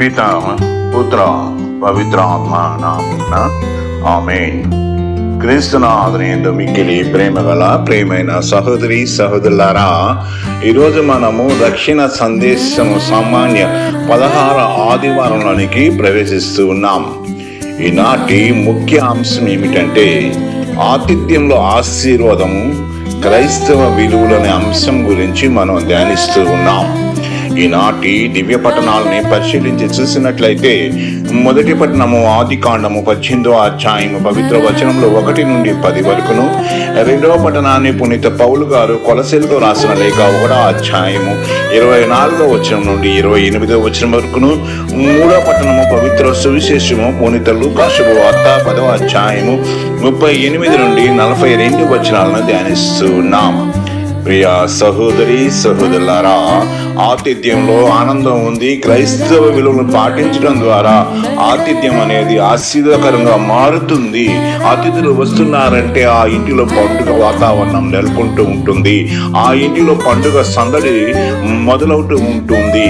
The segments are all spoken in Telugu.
పితామ పుత్ర పవిత్రాత్మ నామమున ఆమేన్. క్రీస్తునాథనేందు మిక్కిలి ప్రేమ గల ప్రేమైన సహోదరి సహోదరులారా ఈరోజు మనము దక్షిణ సందేశము సామాన్య పదహార ఆదివారంలోనికి ప్రవేశిస్తూ ఉన్నాం. ఈనాటి ముఖ్య అంశం ఏమిటంటే ఆతిథ్యంలో ఆశీర్వాదము క్రైస్తవ విలువలనే అంశం గురించి మనం ధ్యానిస్తూ ఉన్నాం. ఈనాటి దివ్య పట్టణాలని పరిశీలించి చూసినట్లయితే మొదటి పట్టణము ఆది కాండము పద్దెనిమిదో అధ్యాయము పవిత్ర వచనంలో ఒకటి నుండి పది వరకును. రెండవ పట్టణాన్ని పునీత పౌలు గారు కొలసెలతో రాసిన లేఖ ఒకటో అధ్యాయము ఇరవై నాలుగో వచనం నుండి ఇరవై ఎనిమిదో వచనం వరకును. మూడో పట్టణము పవిత్ర సువిశేషము పునీత లూకాశుభ వార్త పదవ అధ్యాయము ముప్పై ఎనిమిది నుండి నలభై రెండు వచనాలను ధ్యానిస్తున్నాము ప్రియ సహోదరి సహోదరులారా ఆతిథ్యంలో ఆనందం ఉంది. క్రైస్తవ విలువలను పాటించడం ద్వారా ఆతిథ్యం అనేది ఆశీర్వకరంగా మారుతుంది. అతిథులు వస్తున్నారంటే ఆ ఇంటిలో పండుగ వాతావరణం నెలకొంటూ ఉంటుంది. ఆ ఇంటిలో పండుగ సందడి మొదలవుతూ ఉంటుంది.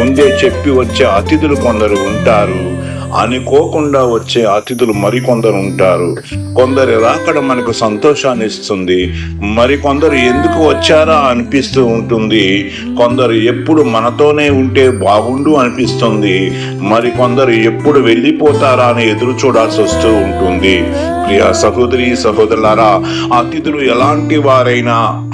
ముందే చెప్పి వచ్చే అతిథులు కొందరు ఉంటారు. అనుకోకుండా వచ్చే అతిథులు మరికొందరు ఉంటారు. కొందరు రాకడ మనకు సంతోషాన్ని ఇస్తుంది. మరికొందరు ఎందుకు వచ్చారా అనిపిస్తూ ఉంటుంది. కొందరు ఎప్పుడు మనతోనే ఉంటే బాగుండు అనిపిస్తుంది. మరికొందరు ఎప్పుడు వెళ్ళిపోతారా అని ఎదురు చూడాల్సి వస్తూ ఉంటుంది. ప్రియ సహోదరి సహోదరులారా అతిథులు ఎలాంటి వారైనా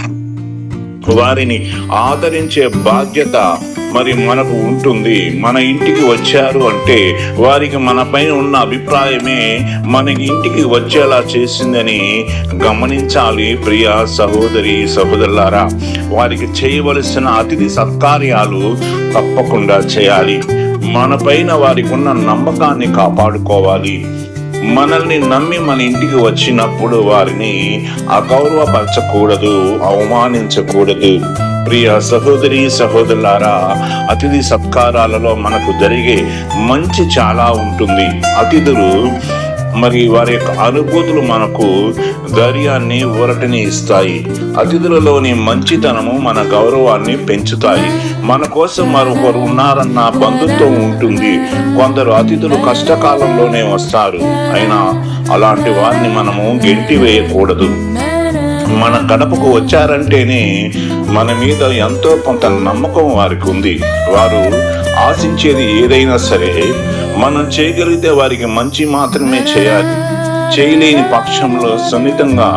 వారిని ఆదరించే బాధ్యత మరి మనకు ఉంటుంది. మన ఇంటికి వచ్చారు అంటే వారికి మనపైన ఉన్న అభిప్రాయమే మన ఇంటికి వచ్చేలా చేసిందని గమనించాలి ప్రియ సహోదరి సహోదరులారా. వారికి చేయవలసిన అతిథి సత్కార్యాలు తప్పకుండా చేయాలి. మన పైన వారికి ఉన్న నమ్మకాన్ని కాపాడుకోవాలి. మనల్ని నమ్మి మన ఇంటికి వచ్చినప్పుడు వారిని అగౌరవపరచకూడదు అవమానించకూడదు. ప్రియ సహోదరి సహోదరులారా అతిథి సత్కారాలలో మనకు జరిగే మంచి చాలా ఉంటుంది. అతిథులు మరి వారి యొక్క అనుభూతులు మనకు ధైర్యాన్ని ఊరటిని ఇస్తాయి. అతిథులలోని మంచితనము మన గౌరవాన్ని పెంచుతాయి. మన కోసం మరొకరు ఉన్నారన్న బంధుత్వం ఉంటుంది. కొందరు అతిథులు కష్టకాలంలోనే వస్తారు. అయినా అలాంటి వారిని మనము గెంటి వేయకూడదు మన గడపకు వచ్చారంటేనే మన మీద ఎంతో కొంత నమ్మకం వారికి ఉంది. వారు ఆశించేది ఏదైనా సరే మనం చేయగలిగితే వారికి మంచి మాత్రమే చేయాలి. చేయలేని పక్షంలో సున్నితంగా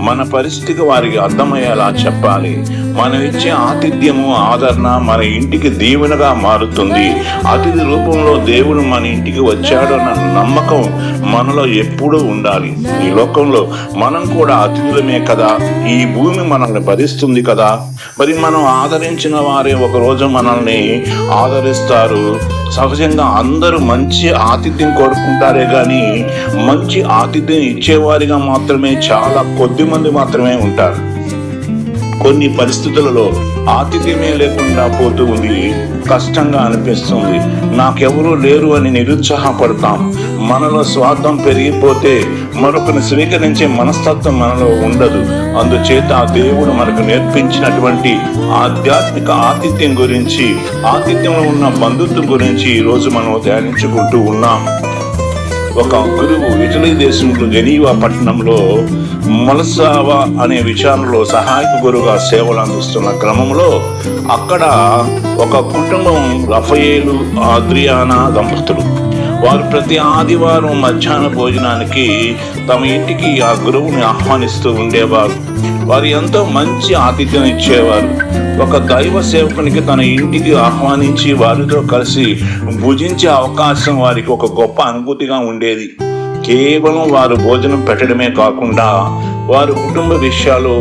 మన పరిస్థితికి వారికి అర్థమయ్యేలా చెప్పాలి. మనం ఇచ్చే ఆతిథ్యము ఆదరణ మన ఇంటికి దీవెనగా మారుతుంది. అతిథి రూపంలో దేవుడు మన ఇంటికి వచ్చాడు అన్న నమ్మకం మనలో ఎప్పుడూ ఉండాలి. ఈ లోకంలో మనం కూడా అతిథులమే కదా. ఈ భూమి మనల్ని భరిస్తుంది కదా. మరి మనం ఆదరించిన వారే ఒక రోజు మనల్ని ఆదరిస్తారు. సహజంగా అందరూ మంచి ఆతిథ్యం కోరుకుంటారే కానీ మంచి ఆతిథ్యం ఇచ్చేవారిగా మాత్రమే చాలా కొద్ది మంది మాత్రమే ఉంటారు. కొన్ని పరిస్థితులలో ఆతిథ్యమే లేకుండా పోతూ ఉంది. కష్టంగా అనిపిస్తుంది. నాకెవరూ లేరు అని నిరుత్సాహపడతాం. మనలో స్వార్థం పెరిగిపోతే మరొకరిని స్వీకరించే మనస్తత్వం మనలో ఉండదు. అందుచేత దేవుడు మనకు నేర్పించినటువంటి ఆధ్యాత్మిక ఆతిథ్యం గురించి ఆతిథ్యంలో ఉన్న బంధుత్వం గురించి ఈరోజు మనం ధ్యానించుకుంటూ ఉన్నాం. ఒక గురువు ఇటలీ దేశంలో జెనీవా పట్టణంలో మలసావా అనే విచారణలో సహాయక గురువుగా సేవలు అందిస్తున్న క్రమంలో అక్కడ ఒక కుటుంబం రఫయేలు ఆద్రియానా దంపతులు. వారు ప్రతి ఆదివారం మధ్యాహ్న భోజనానికి తమ ఇంటికి ఆ గురువుని ఆహ్వానిస్తూ ఉండేవారు. వారు ఎంతో మంచి ఆతిథ్యం ఇచ్చేవారు. ఒక దైవ సేవకునికి తన ఇంటికి ఆహ్వానించి వారితో కలిసి భుజించే అవకాశం వారికి ఒక గొప్ప అనుభూతిగా ఉండేది. కేవలం వారు భోజనం పెట్టడమే కాకుండా వారు కుటుంబ విషయాలు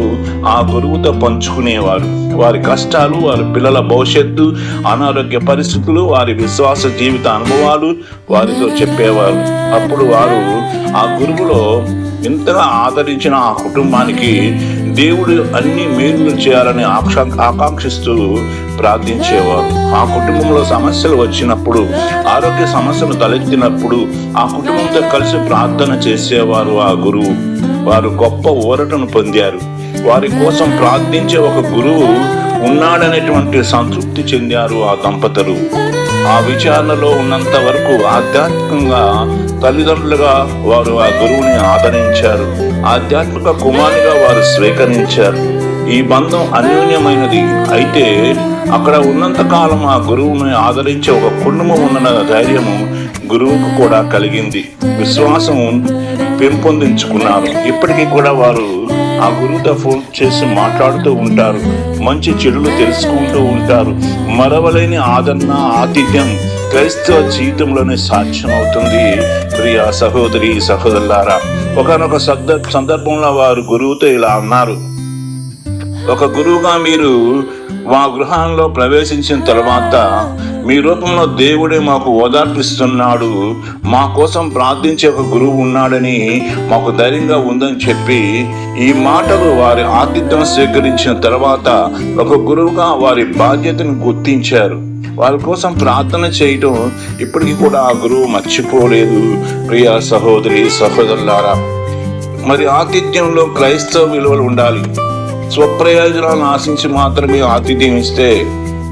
ఆ గురువుతో పంచుకునేవారు. వారి కష్టాలు వారి పిల్లల భవిష్యత్తు అనారోగ్య పరిస్థితులు వారి విశ్వాస జీవిత అనుభవాలు వారితో చెప్పేవారు. అప్పుడు వారు ఆ గురువులో ఇంతగా ఆదరించిన ఆ కుటుంబానికి దేవుడు అన్ని మేలు చేయాలని ఆక్ష ఆకాంక్షిస్తూ ప్రార్థించేవారు. ఆ కుటుంబంలో సమస్యలు వచ్చినప్పుడు ఆరోగ్య సమస్యలు తలెత్తినప్పుడు ఆ కుటుంబంతో కలిసి ప్రార్థన చేసేవారు ఆ గురువు. వారు గొప్ప ఊరటను పొందారు. వారి కోసం ప్రార్థించే ఒక గురువు ఉన్నాడనేటువంటి సంతృప్తి చెందారు ఆ దంపతులు. ఆ విచారణలో ఉన్నంత వరకు ఆధ్యాత్మికంగా తల్లిదండ్రులుగా వారు ఆ గురువుని ఆదరించారు. ఆధ్యాత్మిక కుమారునిగా వారు స్వీకరించారు. ఈ బంధం అన్యోన్యమైనది. అయితే అక్కడ ఉన్నంత కాలం ఆ గురువుని ఆదరించే ఒక కుటుంబం ఉన్న ధైర్యము గురువుకు కూడా కలిగింది. విశ్వాసం పెంపొందించుకున్నారు. ఇప్పటికీ కూడా వారు ఆ గురువుతో ఫోన్ చేసి మాట్లాడుతూ ఉంటారు. మంచి చెడులు తెలుసుకుంటూ ఉంటారు. మరవలేని ఆదరణ ఆతిథ్యం క్రైస్తవ జీవితంలోనే సాధ్యం అవుతుంది ప్రియ సహోదరి సహోదరులారా ఒకనొక సందర్భంలో వారు గురువుతో ఇలా అన్నారు. ఒక గురువుగా మీరు మా గృహంలో ప్రవేశించిన తర్వాత మీ రూపంలో దేవుడే మాకు ఓదార్పిస్తున్నాడు మా కోసం ప్రార్థించే ఒక గురువు ఉన్నాడని మాకు ధైర్యంగా ఉందని చెప్పి ఈ మాటలు వారి ఆతిథ్యం స్వీకరించిన తర్వాత ఒక గురువుగా వారి బాధ్యతను గుర్తించారు. వారి కోసం ప్రార్థన చేయటం ఇప్పటికీ కూడా ఆ గురువు మర్చిపోలేదు. ప్రియ సహోదరి సహోదరులారా మరి ఆతిథ్యంలో క్రైస్తవ విలువలు ఉండాలి. స్వప్రయోజనాలను ఆశించి మాత్రమే ఆతిథ్యం ఇస్తే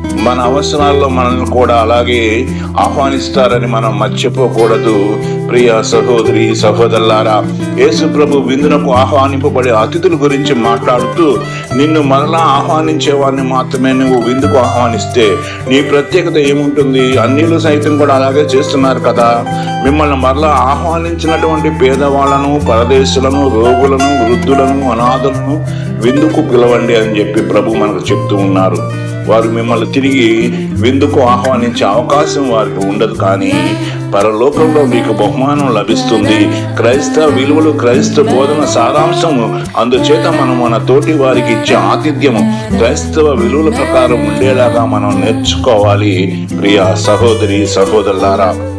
మన అవసరాల్లో మనల్ని కూడా అలాగే ఆహ్వానిస్తారని మనం మర్చిపోకూడదు. ప్రియ సహోదరి సహోదరులారా యేసు ప్రభు విందునకు ఆహ్వానింపబడే అతిథుల గురించి మాట్లాడుతూ నిన్ను మరలా ఆహ్వానించే వారిని మాత్రమే నువ్వు విందుకు ఆహ్వానిస్తే నీ ప్రత్యేకత ఏముంటుంది? అన్నిలు సైతం కూడా అలాగే చేస్తున్నారు కదా. మిమ్మల్ని మరలా ఆహ్వానించినటువంటి పేదవాళ్ళను పరదేశులను రోగులను వృద్ధులను అనాథులను విందుకు పిలవండి అని చెప్పి ప్రభు మనకు చెప్తూ ఉన్నారు. వారు మిమ్మల్ని తిరిగి విందుకు ఆహ్వానించే అవకాశం వారికి ఉండదు కానీ పరలోకంలో మీకు బహుమానం లభిస్తుంది. క్రైస్తవ విలువలు క్రైస్తవ బోధన సారాంశము. అందుచేత మనం మన తోటి వారికి ఇచ్చే ఆతిథ్యము. క్రైస్తవ విలువల ప్రకారం ఉండేలాగా మనం నేర్చుకోవాలి. ప్రియ సహోదరి సహోదరులారా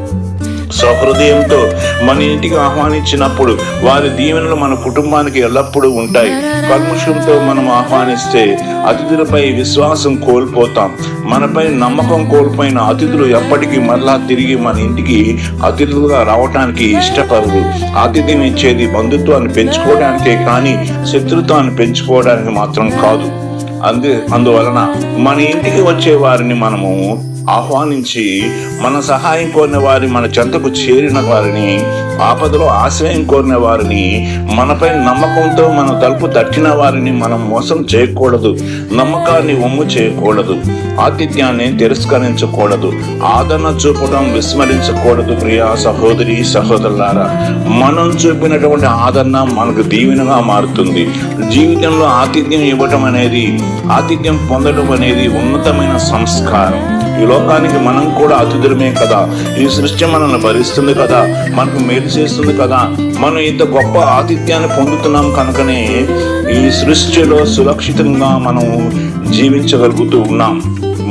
సహృదయంతో మన ఇంటికి ఆహ్వానించినప్పుడు వారి దీవెనలు మన కుటుంబానికి ఎల్లప్పుడూ ఉంటాయి. కల్ముషంతో మనం ఆహ్వానిస్తే అతిథులపై విశ్వాసం కోల్పోతాం. మనపై నమ్మకం కోల్పోయిన అతిథులు ఎప్పటికీ మరలా తిరిగి మన ఇంటికి అతిథులుగా రావటానికి ఇష్టపడరు. ఆతిథ్యం ఇచ్చేది బంధుత్వాన్ని పెంచుకోవడానికే కానీ శత్రుత్వాన్ని పెంచుకోవడానికి మాత్రం కాదు. అందు అందువలన మన ఇంటికి వచ్చే వారిని మనము ఆహ్వానించి మన సహాయం కోరిన వారి మన చెంతకు చేరిన వారిని ఆపదలో ఆశ్రయం కోరిన వారిని మనపై నమ్మకంతో మన తలుపు తట్టిన వారిని మనం మోసం చేయకూడదు నమ్మకాన్ని ఒమ్ము చేయకూడదు ఆతిథ్యాన్ని తిరస్కరించకూడదు ఆదరణ చూపడం విస్మరించకూడదు ప్రియా సహోదరి సహోదరులారా. మనం చూపినటువంటి ఆదరణ మనకు దీవెనగా మారుతుంది. జీవితంలో ఆతిథ్యం ఇవ్వటం అనేది ఆతిథ్యం పొందడం అనేది ఉన్నతమైన సంస్కారం. ఈ లోకానికి మనం కూడా అతిథులమే కదా. ఈ సృష్టి మనల్ని భరిస్తుంది కదా. మనకు మేలు చేస్తుంది కదా. మనం ఇంత గొప్ప ఆతిథ్యాన్ని పొందుతున్నాం కనుకనే ఈ సృష్టిలో సురక్షితంగా మనం జీవించగలుగుతూ ఉన్నాం.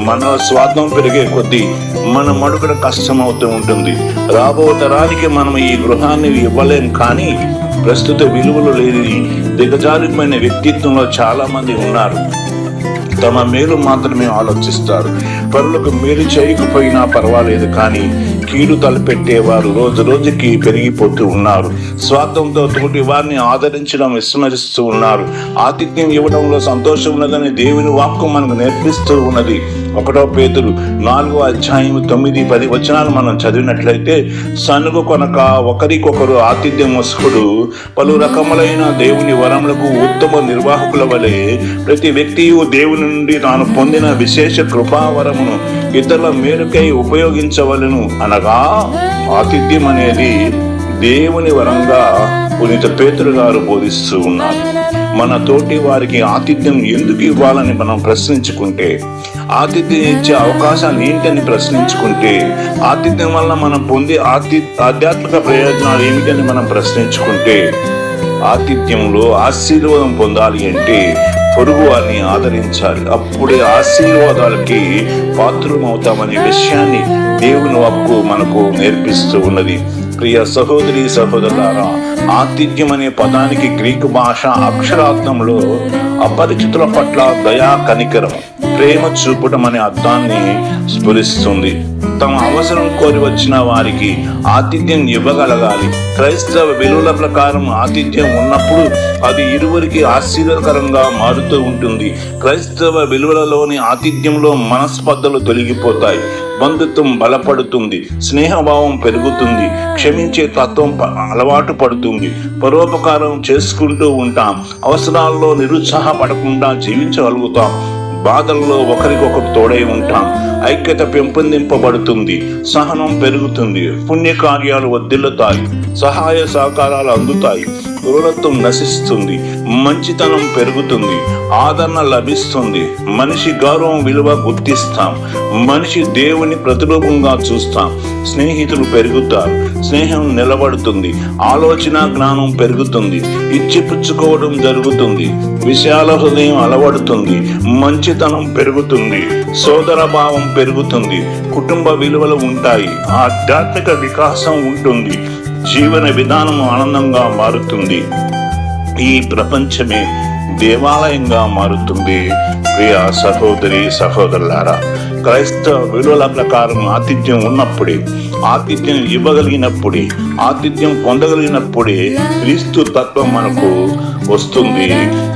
మన స్వార్థం పెరిగే కొద్దీ మన మడుగుడ కష్టం అవుతూ ఉంటుంది. రాబో తరానికి మనం ఈ గృహాన్ని ఇవ్వలేం కానీ ప్రస్తుత విలువలు లేని దిగజారిపోయిన వ్యక్తిత్వంలో చాలామంది ఉన్నారు. తమ మేలు మాత్రమే ఆలోచిస్తారు. పరులకు మేలు చేయకపోయినా పర్వాలేదు కానీ కీడు తలపెట్టేవారు రోజు రోజుకి పెరిగిపోతూ ఉన్నారు. స్వార్థంతో తోటి వారిని ఆదరించడం విస్మరిస్తూ ఉన్నారు. ఆతిథ్యం ఇవ్వడంలో సంతోషం ఉన్నదని దేవుని వాక్కు మనకు నేర్పిస్తూ ఉన్నది. ఒకటో పేతులు నాలుగో అధ్యాయం తొమ్మిది పది వచనాలు మనం చదివినట్లయితే సనుగు కొనక ఒకరికొకరు ఆతిథ్యం వసుకుడు. పలు రకములైన దేవుని వరములకు ఉత్తమ నిర్వాహకుల వలె ప్రతి వ్యక్తియు దేవుని నుండి తాను పొందిన విశేష కృపావరమును ఇతరుల మేలుకై ఉపయోగించవలను అనగా ఆతిథ్యం అనేది దేవుని వరంగా పునీత పేతులు గారు బోధిస్తూ ఉన్నారు. మన తోటి వారికి ఆతిథ్యం ఎందుకు ఇవ్వాలని మనం ప్రశ్నించుకుంటే ఆతిథ్యం ఇచ్చే అవకాశాలు ఏంటని ప్రశ్నించుకుంటే ఆతిథ్యం వల్ల మనం పొందే ఆతి ఆధ్యాత్మిక ప్రయోజనాలు ఏమిటని మనం ప్రశ్నించుకుంటే ఆతిథ్యంలో ఆశీర్వాదం పొందాలి అంటే పొరుగు వారిని ఆదరించాలి. అప్పుడే ఆశీర్వాదాలకి పాత్రమవుతామనే విషయాన్ని దేవుని వాక్కు మనకు నేర్పిస్తూ ఉన్నది. ప్రియ సహోదరి సహోదరులారా ఆతిథ్యం అనే పదానికి గ్రీకు భాష అక్షరార్థంలో అపరిచితుల పట్ల దయా కనికరం. ప్రేమ చూపటం అనే అర్థాన్ని స్ఫురిస్తుంది. తమ అవసరం కోరి వచ్చిన వారికి ఆతిథ్యం ఇవ్వగలగాలి. క్రైస్తవ విలువల ప్రకారం ఆతిథ్యం ఉన్నప్పుడు అది ఇరువురికి ఆశ్చర్యకరంగా మారుతూ ఉంటుంది. క్రైస్తవ విలువలలోని ఆతిథ్యంలో మనస్పర్ధలు తొలగిపోతాయి. బంధుత్వం బలపడుతుంది. స్నేహభావం పెరుగుతుంది. క్షమించే తత్వం ప- అలవాటు పడుతుంది. పరోపకారం చేసుకుంటూ ఉంటాం. అవసరాల్లో నిరుత్సాహపడకుండా జీవించగలుగుతాం. బాధల్లో ఒకరికొకరు తోడై ఉంటాం. ఐక్యత పెంపొందింపబడుతుంది. సహనం పెరుగుతుంది. పుణ్యకార్యాలు వర్ధిల్లుతాయి సహాయ సహకారాలు అందుతాయి. క్రూరత్వం నశిస్తుంది మంచితనం పెరుగుతుంది ఆదరణ లభిస్తుంది. మనిషి గౌరవం విలువ గుర్తిస్తాం మనిషి దేవుని ప్రతిరూపంగా చూస్తాం. స్నేహితులు పెరుగుతారు స్నేహం నిలబడుతుంది ఆలోచన జ్ఞానం పెరుగుతుంది ఇచ్చిపుచ్చుకోవడం జరుగుతుంది విశాల హృదయం అలవడుతుంది మంచితనం పెరుగుతుంది సోదర భావం పెరుగుతుంది కుటుంబ విలువలు ఉంటాయి ఆధ్యాత్మిక వికాసం ఉంటుంది జీవన విధానం ఆనందంగా మారుతుంది. ఈ ప్రపంచమే దేవాలయంగా మారుతుంది. ప్రియ సహోదరి సహోదరులారా క్రైస్తవ విలువల ప్రకారం ఆతిథ్యం ఉన్నప్పుడే ఆతిథ్యం ఇవ్వగలిగినప్పుడే ఆతిథ్యం పొందగలిగినప్పుడే క్రీస్తు తత్వం మనకు వస్తుంది.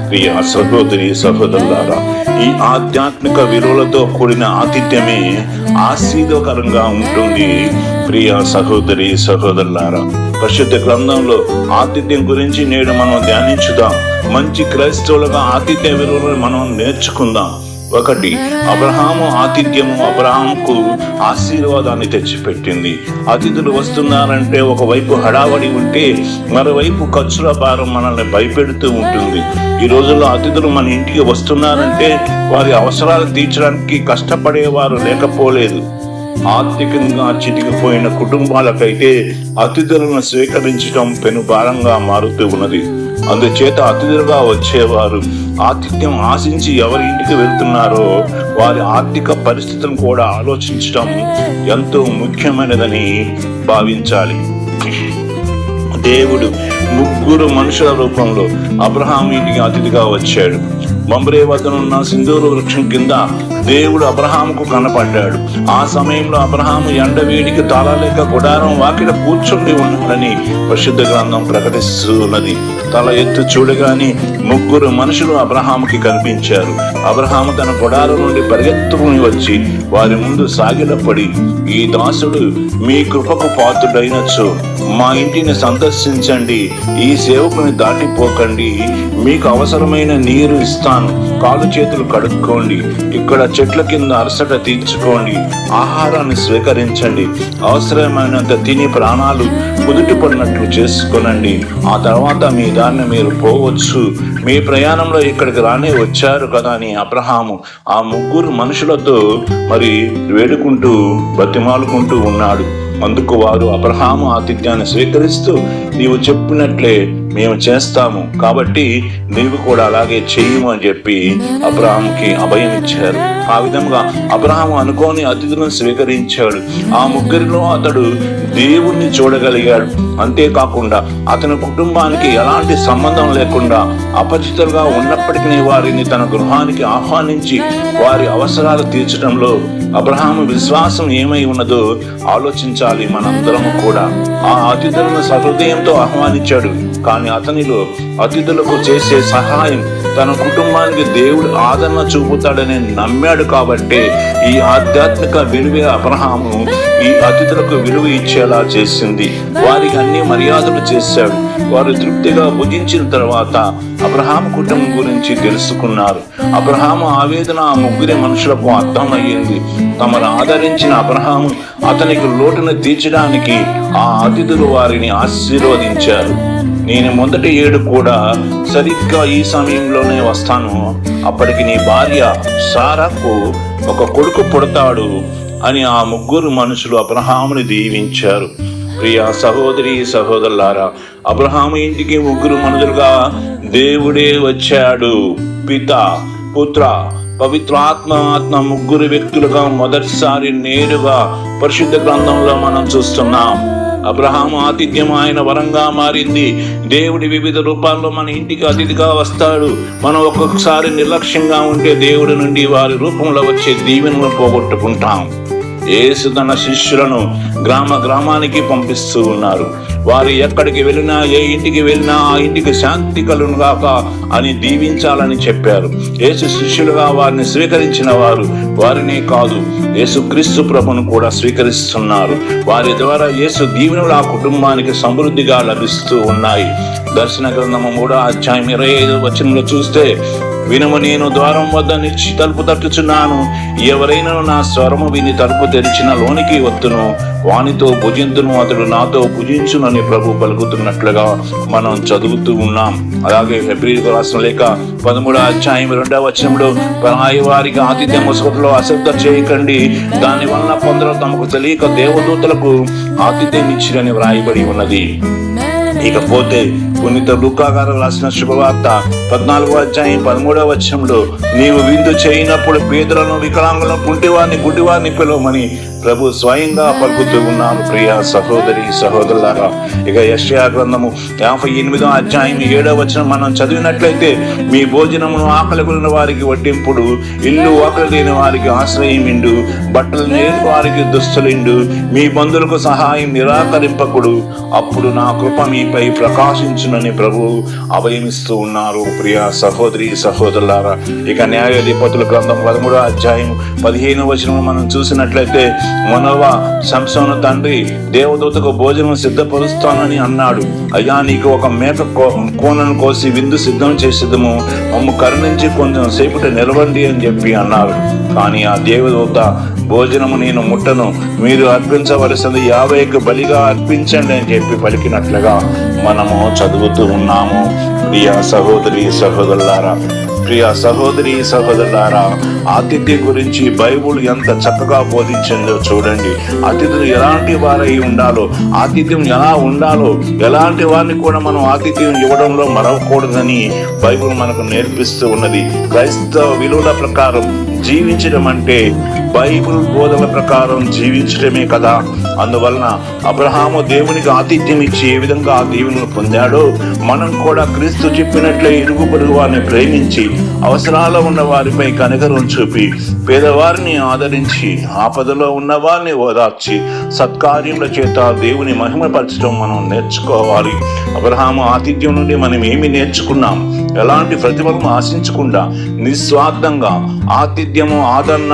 ప్రియ సహోదరి సహోదరులారా ఈ ఆధ్యాత్మిక విలువలతో కూడిన ఆతిథ్యమే ఆశీర్వకరంగా ఉంటుంది. ప్రియ సహోదరి సహోదరులారా పరిశుద్ధ గ్రంథంలో ఆతిథ్యం గురించి నేడు మనం ధ్యానించుదాం. మంచి క్రైస్తవులుగా ఆతిథ్య విలువలను మనం నేర్చుకుందాం. ఒకటి అబ్రహాము ఆతిథ్యము అబ్రహాంకు ఆశీర్వాదాన్ని తెచ్చిపెట్టింది. అతిథులు వస్తున్నారంటే ఒకవైపు హడావడి ఉంటే మరోవైపు ఖర్చుల భారం మనల్ని భయపెడుతూ ఉంటుంది. ఈ రోజుల్లో అతిథులు మన ఇంటికి వస్తున్నారంటే వారి అవసరాలు తీర్చడానికి కష్టపడేవారు లేకపోలేదు. ఆర్థికంగా చితికిపోయిన కుటుంబాలకైతే అతిథులను స్వీకరించడం పెను భారంగా మారుతూ ఉన్నది. అందుచేత అతిథులుగా వచ్చేవారు ఆతిథ్యం ఆశించి ఎవరి ఇంటికి వెళ్తున్నారో వారి ఆర్థిక పరిస్థితులను కూడా ఆలోచించడం ఎంతో ముఖ్యమైనదని భావించాలి. దేవుడు ముగ్గురు మనుషుల రూపంలో అబ్రహాం ఇంటికి అతిథిగా వచ్చాడు. బంబరే వద్ద ఉన్న సింధూరు వృక్షం కింద దేవుడు అబ్రహాముకు కనపడ్డాడు. ఆ సమయంలో అబ్రహాము ఎండవేడికి తాళలేక గుడారం వాకిట కూర్చుండి ఉన్నాడని పరిశుద్ధ గ్రంథం ప్రకటిస్తున్నది. తల ఎత్తు చూడగానే ముగ్గురు మనుషులు అబ్రహాముకి కనిపించారు. అబ్రహాము తన గుడారం నుండి పరిగెత్తుకుని వచ్చి వారి ముందు సాగిలపడి ఈ దాసుడు మీ కృపకు పాత్రుడైనచ్చు. మా ఇంటిని సందర్శించండి. ఈ సేవకుని దాటిపోకండి. మీకు అవసరమైన నీరు ఇస్తాను. కాలు చేతులు కడుక్కోండి. ఇక్కడ చెట్ల కింద అరసట తీర్చుకోండి. ఆహారాన్ని స్వీకరించండి. అవసరమైనంత తిని ప్రాణాలు కుదుటిపడినట్లు చేసుకొనండి. ఆ తర్వాత మీ దాన్ని మీరు పోవచ్చు. మీ ప్రయాణంలో ఇక్కడికి రానే వచ్చారు కదా అని అబ్రహాము. ఆ ముగ్గురు మనుషులతో మరి వేడుకుంటూ బతిమాలుకుంటూ ఉన్నాడు. అందుకు వారు అబ్రహాము ఆతిథ్యాన్ని స్వీకరిస్తూ నీవు చెప్పినట్లే మేము చేస్తాము. కాబట్టి నీవు కూడా అలాగే చేయము అని చెప్పి అబ్రహాంకి అభయం ఇచ్చారు. ఆ విధంగా అబ్రహాం అనుకోని అతిథులను స్వీకరించాడు. ఆ ముగ్గురిలో అతడు దేవుణ్ణి చూడగలిగాడు. అంతేకాకుండా అతని కుటుంబానికి ఎలాంటి సంబంధం లేకుండా అపరిచితులుగా ఉన్నప్పటికీ వారిని తన గృహానికి ఆహ్వానించి వారి అవసరాలు తీర్చడంలో అబ్రహాము విశ్వాసం ఏమై ఉన్నదో ఆలోచించాలి మనందరము కూడా. ఆ అతిథులను సహృదయంతో ఆహ్వానించాడు. కానీ అతనిలో అతిథులకు చేసే సహాయం తన కుటుంబానికి దేవుడు ఆదరణ చూపుతాడని నమ్మాడు కాబట్టే ఈ ఆధ్యాత్మిక విలువ అబ్రహాము. ఈ అతిథులకు విలువ ఇచ్చేలా చేసింది. వారికి అన్ని మర్యాదలు చేశాడు. వారు తృప్తిగా భుజించిన తర్వాత అబ్రహాం కుటుంబం గురించి తెలుసుకున్నారు. అబ్రహాము ఆవేదన ఆ ముగ్గురి మనుషులకు అర్థమయ్యింది. తమను ఆదరించిన అబ్రహాము అతనికి లోటును తీర్చడానికి ఆ అతిథులు వారిని ఆశీర్వదించారు. నేను మొదటి ఏడు కూడా సరిగ్గా ఈ సమయంలోనే వస్తాను. అప్పటికి నీ భార్య సారాకు ఒక కొడుకు పుడతాడు అని ఆ ముగ్గురు మనుషులు అబ్రహాముని దీవించారు. ప్రియ సహోదరి సహోదరులారా అబ్రహాము ఇంటికి ముగ్గురు మనుషులుగా దేవుడే వచ్చాడు. పిత పుత్ర పవిత్రాత్మ ఆత్మ ముగ్గురు వ్యక్తులుగా మొదటిసారి నేరుగా పరిశుద్ధ గ్రంథంలో మనం చూస్తున్నాం. అబ్రహాము ఆతిథ్యం ఆయన వరంగా మారింది. దేవుడి వివిధ రూపాల్లో మన ఇంటికి అతిథిగా వస్తాడు. మనం ఒక్కొక్కసారి నిర్లక్ష్యంగా ఉంటే దేవుడి నుండి వారి రూపంలో వచ్చే దీవెనలు పోగొట్టుకుంటాం. యేసు తన శిష్యులను గ్రామ గ్రామానికి పంపిస్తూ ఉన్నారు. వారు ఎక్కడికి వెళ్ళినా ఏ ఇంటికి వెళ్ళినా ఆ ఇంటికి శాంతి కలును గాక అని దీవించాలని చెప్పారు. యేసు శిష్యులుగా వారిని స్వీకరించిన వారు వారినే కాదు యేసుక్రీస్తు ప్రభును కూడా స్వీకరిస్తున్నారు. వారి ద్వారా యేసు దీవెనలు ఆ కుటుంబానికి సమృద్ధిగా లభిస్తూ ఉన్నాయి. దర్శన గ్రంథము కూడా అధ్యాయం ఇరవై ఐదు వచనంలో చూస్తే వినుము నేను ద్వారం వద్ద నిలిచి తలుపు తట్టుచున్నాను. ఎవరైనా నా స్వరము విని తలుపు తెరిచిన లోనికి వత్తును. వానితో భుజింతును అతడు నాతో భుజించునని ప్రభు పలుకుతున్నట్లుగా మనం చదువుతూ ఉన్నాం. అలాగే ఫిబ్రవరి రాసిన లేక పదమూడు అధ్యాయం రెండవ వచనంలో పరాయి వారికి ఆతిథ్య ముసుగులో అశ్రద్ధ చేయకండి. దాని వలన కొందరు తమకు తెలియక దేవదూతలకు ఆతిథ్యం ఇచ్చిరని వ్రాయబడి ఉన్నది. ఇకపోతే పునీత లూకాగారు రాసిన శుభవార్త పద్నాలుగో అధ్యాయం పదమూడవ వచ్చంలో నీవు విందు చేయనప్పుడు పేదలను వికలాంగులను కుంటివారిని గుడ్డివారిని పిలవమని ప్రభు స్వయంగా పలుకుతూ ఉన్నారు ప్రియ సహోదరి సహోదరులారా. ఇక యశ్యా గ్రంథము యాభై ఎనిమిదో అధ్యాయం ఏడో వచనం మనం చదివినట్లయితే మీ భోజనమును ఆకలి వారికి వడ్డింపుడు ఇల్లు ఆకలి లేని వారికి ఆశ్రయం ఇండు బట్టలు లేని వారికి దుస్తులిండు మీ బంధువులకు సహాయం నిరాకరింపకుడు. అప్పుడు నా కృప మీపై ప్రకాశించునని ప్రభు అభయమిస్తూ ఉన్నారు ప్రియ సహోదరి సహోదరులారా. ఇక న్యాయాధిపతుల గ్రంథం పదమూడో అధ్యాయం పదిహేను వచనం మనం చూసినట్లయితే మనవ సంసోను తండ్రి దేవదూతకు భోజనం సిద్ధపరుస్తానని అన్నాడు. అయ్యా నీకు ఒక మేక కో- కోనను కోసి విందు సిద్ధం చేసేదము. మమ్ము కరుణించి కొంచెం సేపటి నిలవండి అని చెప్పి అన్నారు. కానీ ఆ దేవదూత భోజనము నేను ముట్టను. మీరు అర్పించవలసింది యాభైకి బలిగా అర్పించండి అని చెప్పి పలికినట్లుగా మనము చదువుతూ ఉన్నాము. ప్రియ సహోదరి సహోదరులారా ప్రియ సహోదరి సహోదరులారా ఆతిథ్య గురించి బైబుల్ ఎంత చక్కగా బోధించిందో చూడండి. అతిథులు ఎలాంటి వారై ఉండాలో ఆతిథ్యం ఎలా ఉండాలో ఎలాంటి వారిని కూడా మనం ఆతిథ్యం ఇవ్వడంలో మరవకూడదని బైబుల్ మనకు నేర్పిస్తూ ఉన్నది. క్రైస్తవ విలువల ప్రకారం జీవించడం అంటే బైబిల్ బోధన ప్రకారం జీవించడమే కదా. అందువలన అబ్రహాము దేవునికి ఆతిథ్యం ఇచ్చి ఏ విధంగా ఆ దీవెనలు పొందాడో మనం కూడా క్రీస్తు చెప్పినట్లే ఇరుగు పొరుగు వారిని ప్రేమించి అవసరాలు ఉన్న వారిపై కనికరం చూపి పేదవారిని ఆదరించి ఆపదలో ఉన్న వారిని ఓదార్చి సత్కార్యముల చేత దేవుని మహిమపరచడం మనం నేర్చుకోవాలి. అబ్రహాము ఆతిథ్యం నుండి మనం ఏమి నేర్చుకున్నాం? ఎలాంటి ప్రతిఫలం ఆశించకుండా నిస్వార్థంగా ఆతిథ్యము ఆదరణ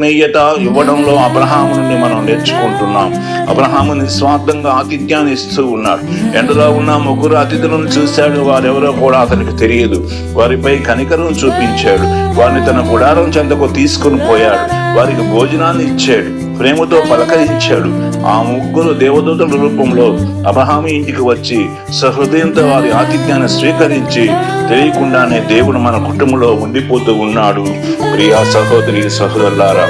ఆత్మీయత ఇవ్వడంలో అబ్రహాము నుండి మనం నేర్చుకుంటున్నాం. అబ్రహాము నిస్వార్థంగా ఆతిథ్యాన్ని ఇస్తూ ఉన్నాడు. ఎండలో ఉన్న ముగ్గురు అతిథులను చూశాడు. వారెవరో కూడా అతనికి తెలియదు. వారిపై కనికరం చూపించాడు. వారిని తన గుడారం చెంతకు తీసుకుని పోయాడు. వారికి భోజనాన్ని ఇచ్చాడు. ప్రేమతో పలకరించాడు. ఆ ముగ్గురు దేవదూతల రూపంలో అబ్రహాము ఇంటికి వచ్చి సహృదయంతో వారి ఆతిథ్యాన్ని స్వీకరించి తెలియకుండానే దేవుడు మన కుటుంబంలో ఉండిపోతూ ఉన్నాడు. ప్రియా సహోదరి సహోదరులారా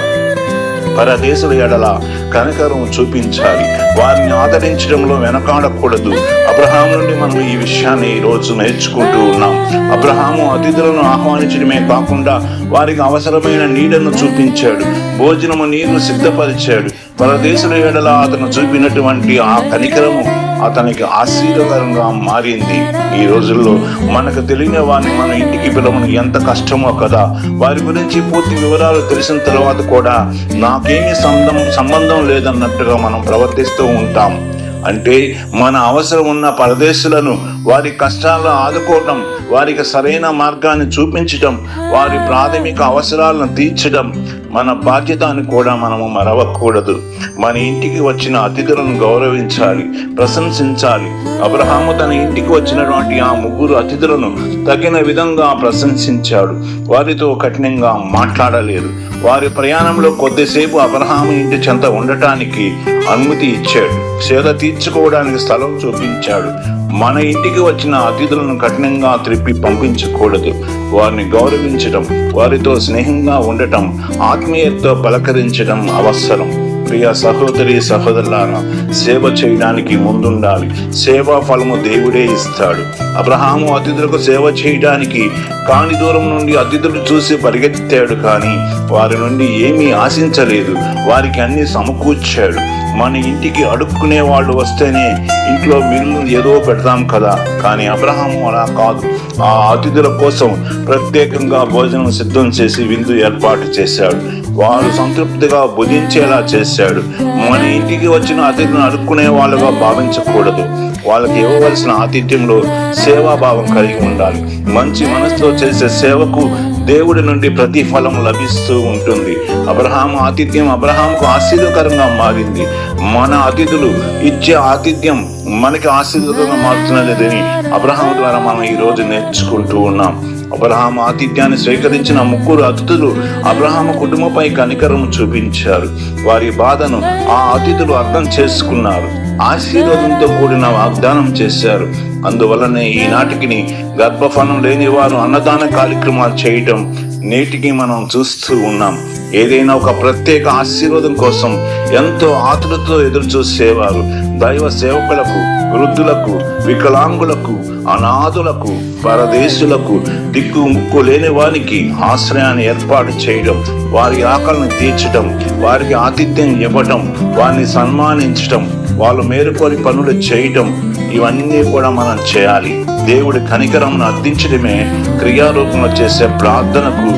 పరదేశుల ఎడల కనకరం చూపించాలి. వారిని ఆదరించడంలో వెనకాడకూడదు. అబ్రహాం నుండి మనం ఈ విషయాన్ని ఈరోజు రోజు నేర్చుకుంటూ ఉన్నాం. అబ్రహాము అతిథులను ఆహ్వానించడమే కాకుండా వారికి అవసరమైన నీడను చూపించాడు. భోజనము నీరు సిద్ధపరిచాడు. పరదేశుల ఎడల అతను చూపినటువంటి ఆ కనికరము అతనికి ఆశీర్వకరంగా మారింది. ఈ రోజుల్లో మనకు తెలియని వారిని మన ఇంటికి పిలవడం ఎంత కష్టమో కదా. వారి గురించి పూర్తి వివరాలు తెలిసిన తర్వాత కూడా నాకేమీ సంబంధం సంబంధం లేదన్నట్టుగా మనం ప్రవర్తిస్తూ ఉంటాం. అంటే మన అవసరం ఉన్న పరదేశులను వారి కష్టాలను ఆదుకోవటం వారికి సరైన మార్గాన్ని చూపించటం వారి ప్రాథమిక అవసరాలను తీర్చడం మన బాధ్యత అని కూడా మనము మరవకూడదు. మన ఇంటికి వచ్చిన అతిథులను గౌరవించాలి ప్రశంసించాలి. అబ్రహాము తన ఇంటికి వచ్చినటువంటి ఆ ముగ్గురు అతిథులను తగిన విధంగా ప్రశంసించాడు. వారితో కఠినంగా మాట్లాడలేదు. వారి ప్రయాణంలో కొద్దిసేపు అబ్రహాము ఇంటి చెంత ఉండటానికి అనుమతి ఇచ్చాడు. సేద తీర్చుకోవడానికి స్థలం చూపించాడు. మన ఇంటికి వచ్చిన అతిథులను కఠినంగా త్రిప్పి పంపించకూడదు. వారిని గౌరవించడం వారితో స్నేహంగా ఉండటం ఆత్మీయతతో పలకరించడం అవసరం. ప్రియ సహోదరి సహోదరులారా సేవ చేయడానికి ముందుండాలి. సేవా ఫలము దేవుడే ఇస్తాడు. అబ్రహాము అతిథులకు సేవ చేయడానికి కాని దూరం నుండి అతిథులు చూసి పరిగెత్తాడు కానీ వారి నుండి ఏమీ ఆశించలేదు. వారికి అన్ని సమకూర్చాడు. మన ఇంటికి అడుక్కునే వాళ్ళు వస్తేనే ఇంట్లో మిల్లు ఏదో పెడతాం కదా. కానీ అబ్రహం అలా కాదు. ఆ అతిథుల కోసం ప్రత్యేకంగా భోజనం సిద్ధం చేసి విందు ఏర్పాటు చేశాడు. వారు సంతృప్తిగా భుజించేలా చేశాడు. మన ఇంటికి వచ్చిన అతిథిని అడుక్కునే వాళ్ళుగా భావించకూడదు. వాళ్ళకి ఇవ్వవలసిన ఆతిథ్యంలో సేవాభావం కలిగి ఉండాలి. మంచి మనసుతో చేసే సేవకు దేవుడి నుండి ప్రతిఫలం లభిస్తూ ఉంటుంది. అబ్రహాం ఆతిథ్యం అబ్రహాంకు ఆశీర్వకరంగా మారింది. మన అతిథులు ఇచ్చే ఆతిథ్యం మనకి ఆశీర్వదంగా మారుతున్నదని అబ్రహాం ద్వారా మనం ఈరోజు నేర్చుకుంటూ ఉన్నాం. అబ్రహాం ఆతిథ్యాన్ని స్వీకరించిన ముగ్గురు అతిథులు అబ్రహాం కుటుంబంపై కనికరం చూపించారు. వారి బాధను ఆ అతిథులు అర్థం చేసుకున్నారు. ఆశీర్వాదంతో కూడిన వాగ్దానం చేశారు. అందువలనే ఈనాటికి గర్భఫలం లేని వారు అన్నదాన కార్యక్రమాలు చేయటం నేటికి మనం చూస్తూ ఉన్నాం. ఏదైనా ఒక ప్రత్యేక ఆశీర్వాదం కోసం ఎంతో ఆతులతో ఎదురు చూసేవారు దైవ సేవకులకు వృద్ధులకు వికలాంగులకు అనాథులకు పరదేశులకు దిక్కు ముక్కు లేని వారికి ఆశ్రయాన్ని ఏర్పాటు చేయడం వారి ఆకలిని తీర్చడం వారికి ఆతిథ్యం ఇవ్వటం వారిని సన్మానించటం వాళ్ళు మేలుకొని పనులు చేయటం ఇవన్నీ కూడా మనం చేయాలి. దేవుడి కనికరమును అర్థించడమే క్రియారూపంలో చేసే ప్రార్థనకు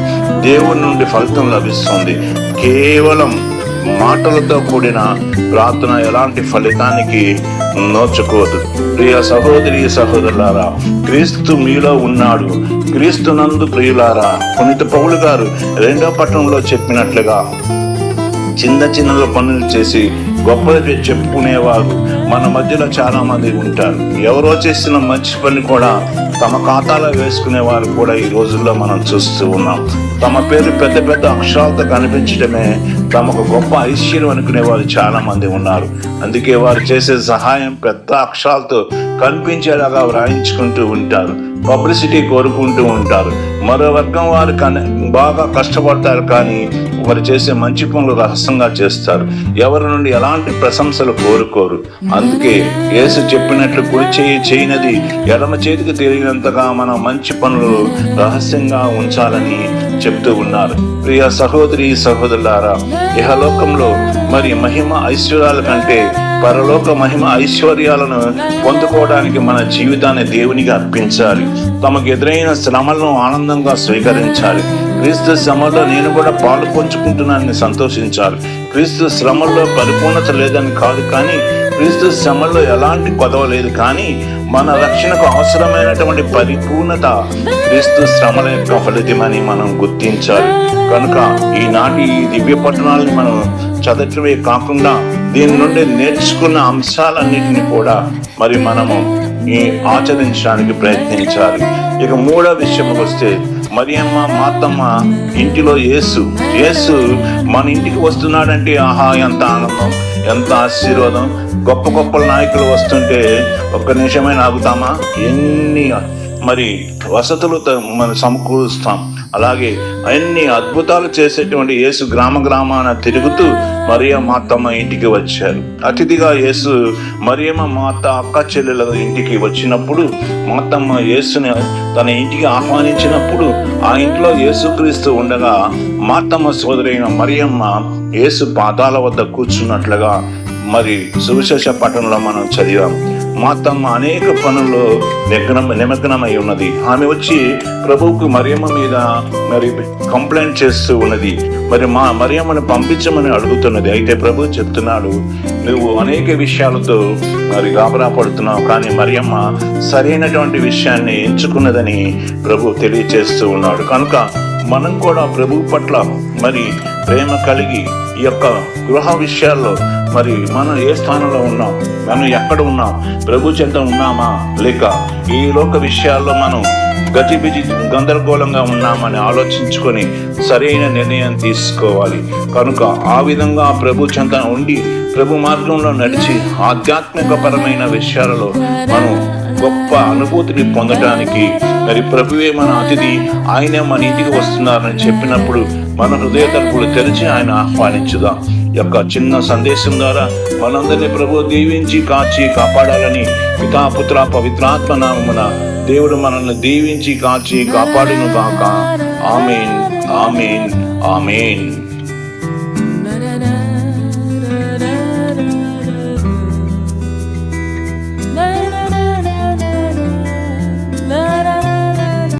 దేవుడి నుండి ఫలితం లభిస్తుంది. కేవలం మాటలతో కూడిన ప్రార్థన ఎలాంటి ఫలితానికి నోచుకోదు. ప్రియ సహోదరి సహోదరులారా క్రీస్తు మీలో ఉన్నాడు. క్రీస్తు నందు ప్రియులారా పునీత పౌలు గారు రెండో పట్టణంలో చెప్పినట్లుగా చిన్న చిన్న పనులు చేసి గొప్పది చెప్పుకునేవారు. మన మధ్యలో చాలా మంది ఉంటారు. ఎవరో చేసిన మంచి పని కూడా తమ ఖాతాలో వేసుకునే వారు కూడా ఈ రోజుల్లో మనం చూస్తూ ఉన్నాం. తమ పేరు పెద్ద పెద్ద అక్షరాలతో కనిపించడమే తమకు గొప్ప ఐశ్వర్యం అనుకునే వారు చాలా మంది ఉన్నారు. అందుకే వారు చేసే సహాయం పెద్ద అక్షరాలతో కనిపించేలాగా వ్రాయించుకుంటూ ఉంటారు. పబ్లిసిటీ కోరుకుంటూ ఉంటారు. మరో వర్గం వారు కన బాగా కష్టపడతారు కానీ వారు చేసే మంచి పనులు రహస్యంగా చేస్తారు. ఎవరి నుండి ఎలాంటి ప్రశంసలు కోరుకోరు. అందుకే యేసు చెప్పినట్లు కుడి చేయి చేయనది ఎడమ చేతికి తెలియనంతగా మనం మంచి పనులు రహస్యంగా ఉంచాలని చెప్తూ ఉన్నారు. ప్రియ సహోదరి సహోదరులారా ఇహలోకంలో మరి మహిమ ఐశ్వర్యాల కంటే పరలోక మహిమ ఐశ్వర్యాలను పొందుకోవడానికి మన జీవితాన్ని దేవునికి అర్పించాలి. తమకు ఎదురైన శ్రమలను ఆనందంగా స్వీకరించాలి. క్రీస్తు శ్రమలో నేను కూడా పాలు పంచుకుంటున్నానని సంతోషించాలి. క్రీస్తు శ్రమల్లో పరిపూర్ణత లేదని కాదు కానీ క్రీస్తు శ్రమల్లో ఎలాంటి కొదవ లేదు కానీ మన రక్షణకు అవసరమైనటువంటి పరిపూర్ణత క్రీస్తు శ్రమల యొక్క ఫలితమని మనం గుర్తించాలి. కనుక ఈనాటి ఈ దివ్య పట్టణాలని మనం చదవటమే కాకుండా దీని నుండి నేర్చుకున్న అంశాలన్నింటినీ కూడా మరి మనము ఈ ఆచరించడానికి ప్రయత్నించాలి. ఇక మూడో విషయంకి వస్తే మరియమ్మ మాతమ్మ ఇంటిలో యేసు. యేసు మన ఇంటికి వస్తున్నాడంటే ఆహా ఎంత ఆనందం ఎంత ఆశీర్వాదం. గొప్ప గొప్ప నాయకులు వస్తుంటే ఒక్క నిమిషమైనా ఆగుతామా? ఎన్ని మరి వసతులు త- మనం సమకూరుస్తాం. అలాగే అన్ని అద్భుతాలు చేసేటువంటి యేసు గ్రామ గ్రామాన తిరుగుతూ మరియ మాతమ్మ ఇంటికి వచ్చారు. అతిథిగా యేసు మరియమ్మ మాత అక్క చెల్లెల ఇంటికి వచ్చినప్పుడు మాతమ్మ యేసుని తన ఇంటికి ఆహ్వానించినప్పుడు ఆ ఇంట్లో యేసుక్రీస్తు ఉండగా మాతమ్మ సోదరైన మరియమ్మ యేసు పాదాల వద్ద కూర్చున్నట్లుగా మరి సువిశేష పట్టణంలో మనం చదివాం మా తమ్మ అనేక పనుల్లో నిగ్నం నిమగ్నమై ఉన్నది. ఆమె వచ్చి ప్రభువుకు మరియమ్మ మీద మరి కంప్లైంట్ చేస్తూ ఉన్నది. మరి మా మరియమ్మను పంపించమని అడుగుతున్నది. అయితే ప్రభు చెప్తున్నాడు నువ్వు అనేక విషయాలతో మరి గాబరా పడుతున్నావు. కానీ మరియమ్మ సరైనటువంటి విషయాన్ని ఎంచుకున్నదని ప్రభు తెలియచేస్తూ ఉన్నాడు. కనుక మనం కూడా ప్రభు పట్ల మరి ప్రేమ కలిగి ఈ యొక్క గృహ విషయాల్లో మరి మనం ఏ స్థానంలో ఉన్నాం? మనం ఎక్కడ ఉన్నాం? ప్రభు చెంత ఉన్నామా? లేక ఈ లోక విషయాల్లో మనం గజిబిజి గందరగోళంగా ఉన్నామని ఆలోచించుకొని సరైన నిర్ణయం తీసుకోవాలి. కనుక ఆ విధంగా ప్రభు చెంత ఉండి ప్రభు మార్గంలో నడిచి ఆధ్యాత్మికపరమైన విషయాలలో మనం గొప్ప అనుభూతిని పొందడానికి మరి ప్రభువే మన అతిథి ఆయనే మన ఇంటికి వస్తున్నారని చెప్పినప్పుడు మన హృదయ తలుపులు తెరిచి ఆయన ఆహ్వానించుదాం. యొక్క చిన్న సందేశం ద్వారా మనందరినీ ప్రభు దీవించి కాచి కాపాడాలని పితాపుత్ర పవిత్రాత్మ నామమున దేవుడు మనల్ని దీవించి కాచి కాపాడును కాక ఆమెన్. ఆమెన్. ఆమెన్.